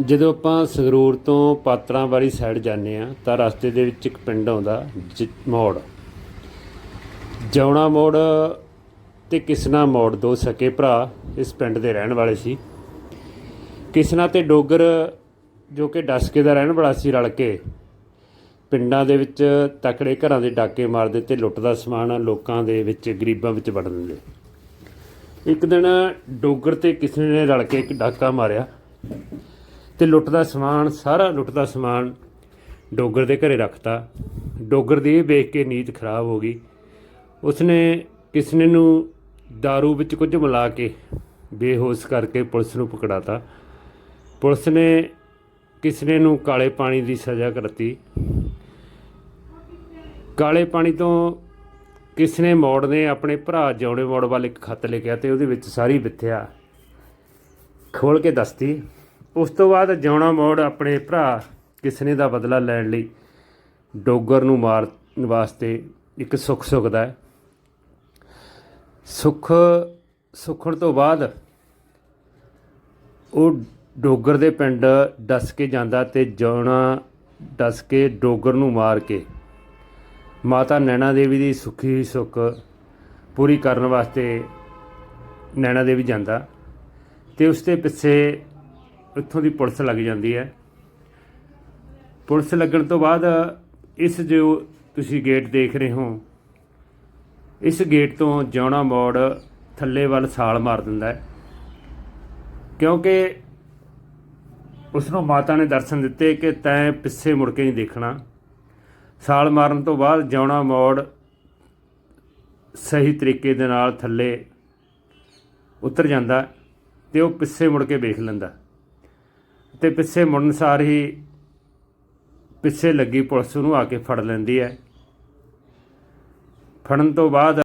ਜਦੋਂ ਆਪਾਂ ਸੰਗਰੂਰ ਤੋਂ ਪਾਤਰਾਂ ਵਾਲੀ ਸਾਈਡ ਜਾਂਦੇ ਆ ਤਾਂ ਰਸਤੇ ਦੇ ਵਿੱਚ ਇੱਕ ਪਿੰਡ ਆਉਂਦਾ, ਜ- ਮੋੜ। ਜੌਣਾ ਮੋੜ ਤੇ ਕਿਸਨਾ ਮੋੜ ਦੋ ਸਕੇ ਭਰਾ ਇਸ ਪਿੰਡ ਦੇ ਰਹਿਣ ਵਾਲੇ ਸੀ। ਕਿਸਨਾ ਤੇ ਡੋਗਰ ਜੋ ਕਿ ਡਸਕੇ ਦਾ ਰਹਿਣ ਵਾਲਾ ਸੀ ਰਲ ਕੇ, ਪਿੰਡਾਂ ਦੇ ਵਿੱਚ ਤਕੜੇ ਘਰਾਂ ਦੇ ਡਾਕੇ ਮਾਰਦੇ ਤੇ ਲੁੱਟ ਦਾ ਸਮਾਨ ਲੋਕਾਂ ਦੇ ਵਿੱਚ, ਗਰੀਬਾਂ ਵਿੱਚ ਵੜ ਦਿੰਦੇ। ਇੱਕ ਦਿਨ ਡੋਗਰ ਤੇ ਕਿਸਨੇ ਨੇ ਰਲ ਕੇ ਇੱਕ ਡਾਕਾ ਮਾਰਿਆ। ਤੇ ਲੁੱਟ ਦਾ ਸਮਾਨ, ਸਾਰਾ ਲੁੱਟ ਦਾ ਸਮਾਨ ਡੋਗਰ ਦੇ ਘਰੇ ਰੱਖਤਾ। ਡੋਗਰ ਦੀ ਇਹ ਵੇਖ ਕੇ ਨੀਤ ਖਰਾਬ ਹੋ ਗਈ। ਉਸਨੇ ਕਿਸਨੇ ਨੂੰ दारू ਵਿੱਚ ਕੁਝ ਮਿਲਾ ਕੇ ਬੇਹੋਸ਼ ਕਰਕੇ ਪੁਲਿਸ ਨੂੰ ਪਕੜਾਤਾ। ਪੁਲਿਸ ਨੇ ਕਿਸਨੇ ਨੂੰ ਕਾਲੇ ਪਾਣੀ ਦੀ ਸਜ਼ਾ ਕਰਤੀ। ਕਾਲੇ ਪਾਣੀ ਤੋਂ ਕਿਸਨੇ ਮੋੜ ਨੇ ਆਪਣੇ ਭਰਾ ਜੌਣੇ ਮੋੜ ਵੱਲ ਇੱਕ ਖੱਤ ਲਿਖਿਆ ਤੇ ਉਹਦੇ ਵਿੱਚ ਸਾਰੀ ਵਿਥਿਆ ਖੋਲ ਕੇ ਦੱਸਤੀ। ਉਸ ਤੋਂ ਬਾਅਦ ਜਿਉਣਾ ਮੋੜ ਆਪਣੇ ਭਰਾ ਕਿਸਨੇ ਦਾ ਬਦਲਾ ਲੈਣ ਲਈ ਡੋਗਰ ਨੂੰ ਮਾਰਨ ਵਾਸਤੇ ਇੱਕ ਸੁੱਖ ਸੁਖਦਾ ਹੈ। ਸੁੱਖ ਸੁੱਖਣ ਤੋਂ ਬਾਅਦ ਉਹ ਡੋਗਰ ਦੇ ਪਿੰਡ ਡਸ ਕੇ ਜਾਂਦਾ ਤੇ ਜਿਉਣਾ ਡਸ ਕੇ ਡੋਗਰ ਨੂੰ ਮਾਰ ਕੇ ਮਾਤਾ ਨੈਣਾ ਦੇਵੀ ਦੀ ਸੁਖੀ ਸੁੱਖ ਪੂਰੀ ਕਰਨ ਵਾਸਤੇ ਨੈਣਾ ਦੇਵੀ ਜਾਂਦਾ ਤੇ ਉਸ ਦੇ ਪਿੱਛੇ ਇੱਥੋਂ ਦੀ ਪੁਲਿਸ ਲੱਗ ਜਾਂਦੀ ਹੈ। ਪੁਲਿਸ ਲੱਗਣ ਤੋਂ ਬਾਅਦ ਇਸ ਜੋ ਤੁਸੀਂ ਗੇਟ ਦੇਖ ਰਹੇ ਹੋ, ਇਸ ਗੇਟ ਤੋਂ ਜਿਉਣਾ ਮੋੜ ਥੱਲੇ ਵੱਲ ਛਾਲ ਮਾਰ ਦਿੰਦਾ ਹੈ। ਕਿਉਂਕਿ ਉਸ ਨੂੰ ਮਾਤਾ ਨੇ ਦਰਸ਼ਨ ਦਿੱਤੇ ਕਿ ਤੈਂ ਪਿੱਛੇ ਮੁੜ ਕੇ ਨਹੀਂ ਦੇਖਣਾ। ਛਾਲ ਮਾਰਨ ਤੋਂ ਬਾਅਦ ਜਿਉਣਾ ਮੋੜ ਸਹੀ ਤਰੀਕੇ ਦੇ ਨਾਲ ਥੱਲੇ ਉਤਰ ਜਾਂਦਾ ਤੇ ਉਹ ਪਿੱਛੇ ਮੁੜ ਕੇ ਵੇਖ ਲੈਂਦਾ। ਤੇ ਪਿੱਛੇ ਮੁੜਨ ਸਾਰ ਹੀ ਪਿੱਛੇ ਲੱਗੀ ਪੁਲਿਸ ਨੂੰ ਆ ਕੇ ਫੜ ਲੈਂਦੀ ਹੈ। ਫੜਨ ਤੋਂ ਬਾਅਦ